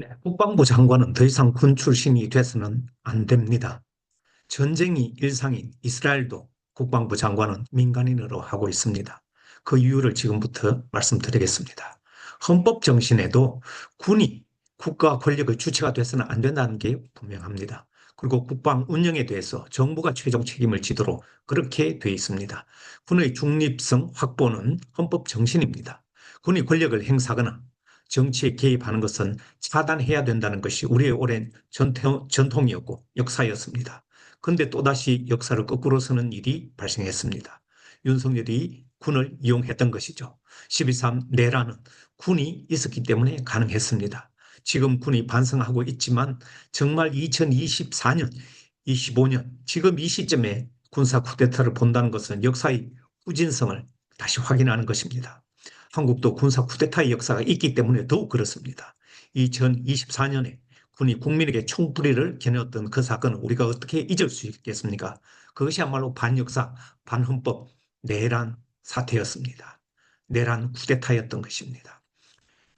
네, 국방부 장관은 더 이상 군 출신이 돼서는 안 됩니다. 전쟁이 일상인 이스라엘도 국방부 장관은 민간인으로 하고 있습니다. 그 이유를 지금부터 말씀드리겠습니다. 헌법 정신에도 군이 국가 권력의 주체가 돼서는 안 된다는 게 분명합니다. 그리고 국방 운영에 대해서 정부가 최종 책임을 지도록 그렇게 돼 있습니다. 군의 중립성 확보는 헌법 정신입니다. 군이 권력을 행사하거나 정치에 개입하는 것은 차단해야 된다는 것이 우리의 오랜 전통, 전통이었고 역사였습니다. 그런데 또다시 역사를 거꾸로 서는 일이 발생했습니다. 윤석열이 군을 이용했던 것이죠. 12.3 내란은 군이 있었기 때문에 가능했습니다. 지금 군이 반성하고 있지만 정말 2024년, 25년 지금 이 시점에 군사 쿠데타를 본다는 것은 역사의 후진성을 다시 확인하는 것입니다. 한국도 군사 쿠데타의 역사가 있기 때문에 더욱 그렇습니다. 2024년에 군이 국민에게 총불리를 겨눴던 그 사건을 우리가 어떻게 잊을 수 있겠습니까? 그것이야말로 반역사, 반헌법, 내란 사태였습니다. 내란 쿠데타였던 것입니다.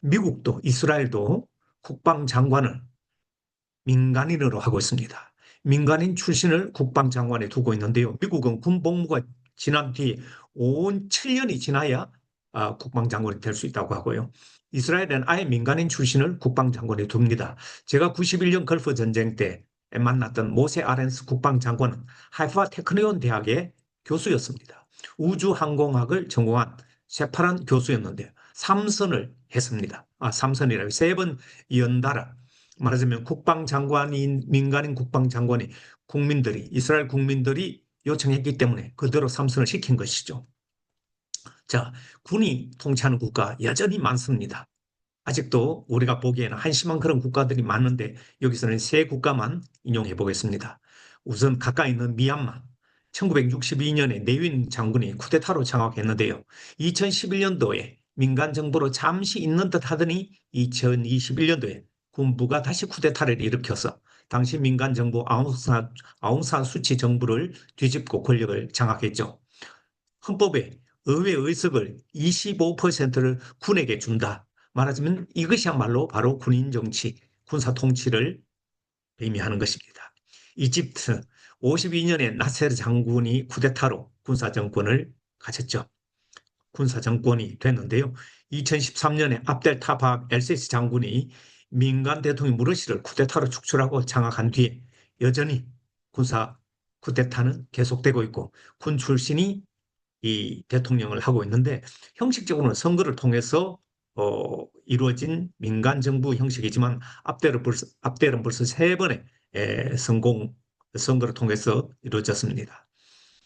미국도 이스라엘도 국방장관을 민간인으로 하고 있습니다. 민간인 출신을 국방장관에 두고 있는데요. 미국은 군복무가 지난 뒤에 온 7년이 지나야 아, 국방장관이 될 수 있다고 하고요. 이스라엘은 아예 민간인 출신을 국방장관에 둡니다. 제가 91년 걸프 전쟁 때 만났던 모세 아렌스 국방장관은 하이파 테크니온 대학의 교수였습니다. 우주항공학을 전공한 세파란 교수였는데 삼선을 했습니다. 아, 삼선이라고 세 번 연달아 말하자면 국방장관인 민간인 국방장관이 국민들이 이스라엘 국민들이 요청했기 때문에 그대로 삼선을 시킨 것이죠. 자, 군이 통치하는 국가 여전히 많습니다. 아직도 우리가 보기에는 한심한 그런 국가들이 많은데 여기서는 세 국가만 인용해 보겠습니다. 우선 가까이 있는 미얀마. 1962년에 내윈 장군이 쿠데타로 장악했는데요. 2011년도에 민간 정부로 잠시 있는 듯 하더니 2021년도에 군부가 다시 쿠데타를 일으켜서 당시 민간 정부 아웅산, 아웅산 수치 정부를 뒤집고 권력을 장악했죠. 헌법에 의회 의석을 25%를 군에게 준다. 말하자면 이것이야말로 바로 군인 정치, 군사 통치를 의미하는 것입니다. 이집트 52년에 나세르 장군이 쿠데타로 군사 정권을 가졌죠. 군사 정권이 됐는데요. 2013년에 압델 타박 엘세시 장군이 민간 대통령 무르시를 쿠데타로 축출하고 장악한 뒤에 여전히 군사 쿠데타는 계속되고 있고 군 출신이 이 대통령을 하고 있는데 형식적으로는 선거를 통해서 어, 이루어진 민간 정부 형식이지만 앞대는 벌써, 앞대는 벌써 세 번의 에, 성공 선거를 통해서 이루어졌습니다.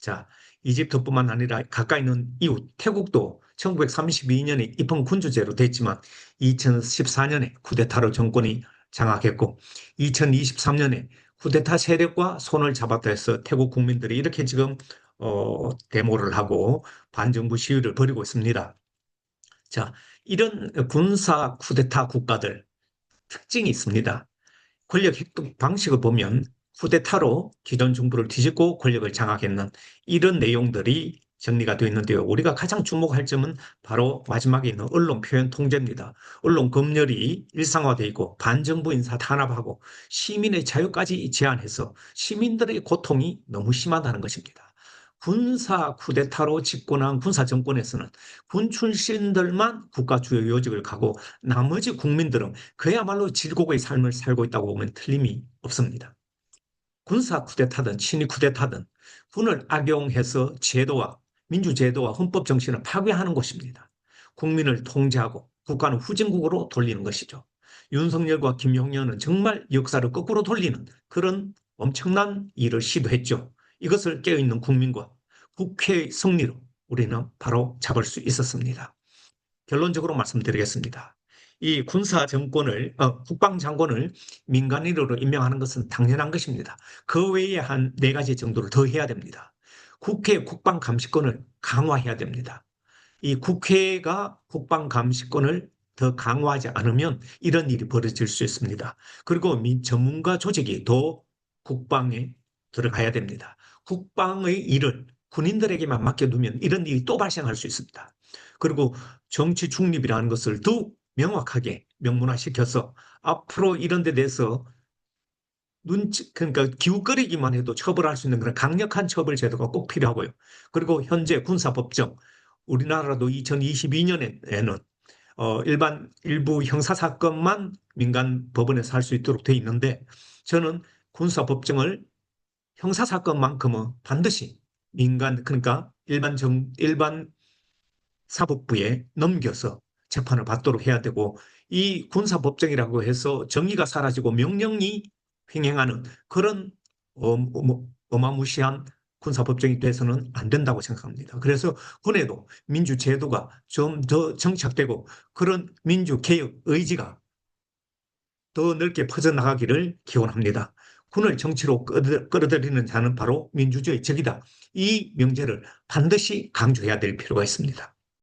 자, 이집트뿐만 아니라 가까이 있는 이웃 태국도 1932년에 입헌 군주제로 됐지만 2014년에 쿠데타로 정권이 장악했고 2023년에 쿠데타 세력과 손을 잡았다 해서 태국 국민들이 이렇게 지금 어, 데모를 하고 반정부 시위를 벌이고 있습니다. 자, 이런 군사 쿠데타 국가들 특징이 있습니다. 권력 획득 방식을 보면 쿠데타로 기존 정부를 뒤집고 권력을 장악했는 이런 내용들이 정리가 되어 있는데요. 우리가 가장 주목할 점은 바로 마지막에 있는 언론 표현 통제입니다. 언론 검열이 일상화되어 있고 반정부 인사 탄압하고 시민의 자유까지 제한해서 시민들의 고통이 너무 심하다는 것입니다. 군사 쿠데타로 집권한 군사 정권에서는 군 출신들만 국가 주요 요직을 가고 나머지 국민들은 그야말로 질곡의 삶을 살고 있다고 보면 틀림이 없습니다. 군사 쿠데타든 친위 쿠데타든 군을 악용해서 제도와 민주제도와 헌법 정신을 파괴하는 것입니다. 국민을 통제하고 국가는 후진국으로 돌리는 것이죠. 윤석열과 김용현은 정말 역사를 거꾸로 돌리는 그런 엄청난 일을 시도했죠. 이것을 깨어있는 국민과 국회의 승리로 우리는 바로 잡을 수 있었습니다. 결론적으로 말씀드리겠습니다. 이 군사 정권을 어, 국방 장관을 민간인으로 임명하는 것은 당연한 것입니다. 그 외에 한 네 가지 정도를 더 해야 됩니다. 국회 국방 감시권을 강화해야 됩니다. 이 국회가 국방 감시권을 더 강화하지 않으면 이런 일이 벌어질 수 있습니다. 그리고 전문가 조직이 더 국방에 들어가야 됩니다. 국방의 일을 군인들에게만 맡겨두면 이런 일이 또 발생할 수 있습니다. 그리고 정치 중립이라는 것을 더욱 명확하게 명문화시켜서 앞으로 이런 데 대해서 눈치, 그러니까 기웃거리기만 해도 처벌할 수 있는 그런 강력한 처벌 제도가 꼭 필요하고요. 그리고 현재 군사법정, 우리나라도 2022년에는 어, 일반 일부 형사사건만 민간 법원에서 할 수 있도록 돼 있는데 저는 군사법정을 형사사건만큼은 반드시 민간, 그러니까 일반 정, 일반 사법부에 넘겨서 재판을 받도록 해야 되고 이 군사법정이라고 해서 정의가 사라지고 명령이 횡행하는 그런 어, 뭐, 어마무시한 군사법정이 돼서는 안 된다고 생각합니다. 그래서 군에도 민주제도가 좀 더 정착되고 그런 민주개혁 의지가 더 넓게 퍼져나가기를 기원합니다. 군을 정치로 끌어들이는 자는 바로 민주주의 적이다. 이 명제를 반드시 강조해야 될 필요가 있습니다.